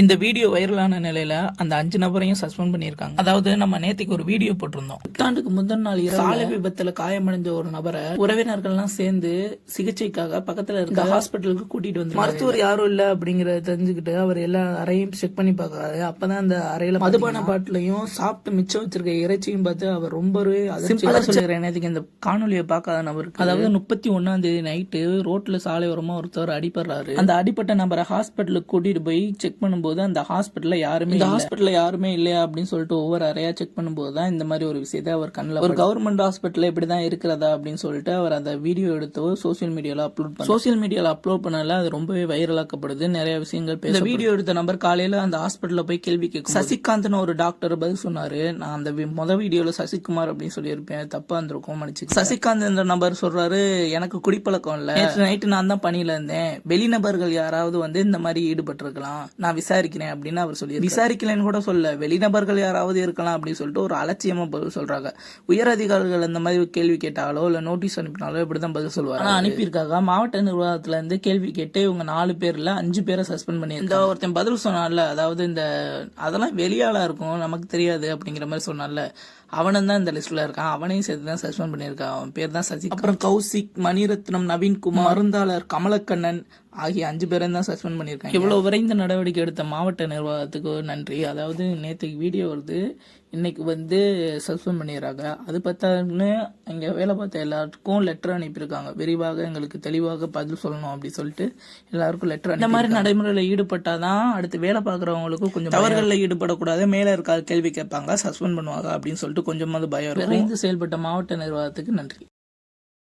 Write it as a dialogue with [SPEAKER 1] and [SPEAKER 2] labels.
[SPEAKER 1] இந்த வீடியோ வைரலான நிலையில அந்த அஞ்சு நபரையும் சஸ்பெண்ட் பண்ணியிருக்காங்க. அதாவது நம்ம நேத்துக்கு ஒரு வீடியோ போட்டிருந்தோம். புத்தாண்டுக்கு முந்தின நாள் சாலை விபத்துல காயமடைஞ்ச ஒரு நபரை உறவினர்கள்லாம் சேர்ந்து சிகிச்சைக்காக பக்கத்துல இருக்க ஹாஸ்பிட்டலுக்கு கூட்டிட்டு வந்து மருத்துவர் யாரும் இல்ல அப்படிங்கறத தெரிஞ்சுக்கிட்டு அவர் எல்லா அறையும் செக் பண்ணி பார்க்கறாரு. அப்பதான் அந்த அறையில மதுபான பாட்டிலையும் சாப்பிட்டு மிச்சம் வச்சிருக்க இறைச்சியும் பார்த்து அவர் ரொம்பவே சிம்பிளா சொல்லிடுறேன் நேத்துக்கு இந்த காணொலியை பார்க்காத நபருக்கு. அதாவது முப்பத்தி ஒன்னாம் தேதி நைட்டு ரோட்ல சாலை ஓரமா ஒருத்தர் அடிபடுறாரு. அந்த அடிப்பட்ட நபரை ஹாஸ்பிட்டலுக்கு கூட்டிட்டு போய் செக் பண்ணும்போது அந்த ஹாஸ்பிட்டல்ல யாருமே இந்த ஹாஸ்பிட்டல்ல யாருமே இல்லையா அப்படின்னு சொல்லிட்டு ஒவ்வொரு அறையா செக் பண்ணும்போது தான் இந்த மாதிரி ஒரு விஷயத்தை அவர் கண்ணில் ஒரு கவர்மெண்ட் ஹாஸ்பிட்டல் இப்படிதான் இருக்கிறதா அப்படின்னு சொல்லிட்டு அவர் அந்த வீடியோ எடுத்து சோசியல் மீடியால அப்லோட் பண்ண சோசியல் மீடியால அப்லோட் பண்ணல அது ரொம்பவே வைரலாக்கப்படுது நிறைய விஷயங்கள் பேச வீடியோ எடுத்த நபர் காலையில அந்த ஹாஸ்பிட்டல்ல போய் கேள்வி கேட்கும் சசிகாந்த்னு ஒரு டாக்டர் பதில் சொன்னாரு. நான் அந்த முத வீடியோல சசிகுமார் அப்படின்னு சொல்லியிருப்பேன். தப்பா இருந்திருக்கும் மன்னிச்சு சசிகாந்த் என்ற நபர் சொல்றாரு எனக்கு குடிப்பழக்கம் இல்ல. நேற்று நைட்டு நான் தான் பணியில இருந்தேன். வெளிநபர்கள் யாராவது வந்து இந்த மாதிரி ஈடுபட்டிருக்கலாம். நான் விசாரிக்கிறேன் அப்படின்னு அவர் சொல்லி விசாரிக்கலைன்னு கூட சொல்ல வெளிநபர்கள் யாராவது இருக்கலாம் அப்படின்னு சொல்லிட்டு ஒரு அலட்சியமா பதில் சொல்றாங்க. உயர் அதிகாரிகள் இந்த மாதிரி கேள்வி கேட்டாலோ இல்ல நோட்டீஸ் அனுப்பினாலோ இப்படிதான் பதில் சொல்லுவாங்க ஆனா அனுப்பியிருக்காங்க. மாவட்ட நிர்வாகத்துல இருந்து கேள்வி கேட்டு இவங்க நாலு பேர்ல அஞ்சு பேரை சஸ்பெண்ட் பண்ணி இந்த ஒருத்தன் பதில் சொன்னான்ல அதாவது இந்த அதெல்லாம் வெளியாளா இருக்கும் நமக்கு தெரியாது அப்படிங்கிற மாதிரி சொன்னான்ல. அவனும் தான் இந்த லிஸ்ட்ல இருக்கான். அவனையும் சேர்த்து தான் சஸ்பெண்ட் பண்ணியிருக்கான். அவன் பேர் தான் சசி அப்புறம் கௌசிக் மணிரத்னம் நவீன்குமார் மருந்தாளர் கமலக்கண்ணன் ஆகிய அஞ்சு பேரையும் தான் சஸ்பெண்ட் பண்ணியிருக்காங்க. இவ்வளவு விரைந்த நடவடிக்கை எடுத்த மாவட்ட நிர்வாகத்துக்கு நன்றி. அதாவது நேற்றுக்கு வீடியோ வருது. இன்னைக்கு வந்து சஸ்பெண்ட் பண்ணிடுறாங்க. அது பார்த்தான்னு இங்க வேலை பார்த்த எல்லாருக்கும் லெட்டர் அனுப்பியிருக்காங்க. விரிவாக எங்களுக்கு தெளிவாக பதில் சொல்லணும் அப்படி சொல்லிட்டு எல்லாருக்கும் லெட்டர் இந்த மாதிரி நடைமுறையில் ஈடுபட்டாதான் அடுத்து வேலை பார்க்குறவங்களுக்கும் கொஞ்சம் தவறுகளில் ஈடுபடக்கூடாது. மேலே இருக்க கேள்வி கேட்பாங்க சஸ்பெண்ட் பண்ணுவாங்க அப்படின்னு சொல்லிட்டு கொஞ்சமாவது பயம் இருக்கும். விரைந்து செயல்பட்ட மாவட்ட நிர்வாகத்துக்கு நன்றி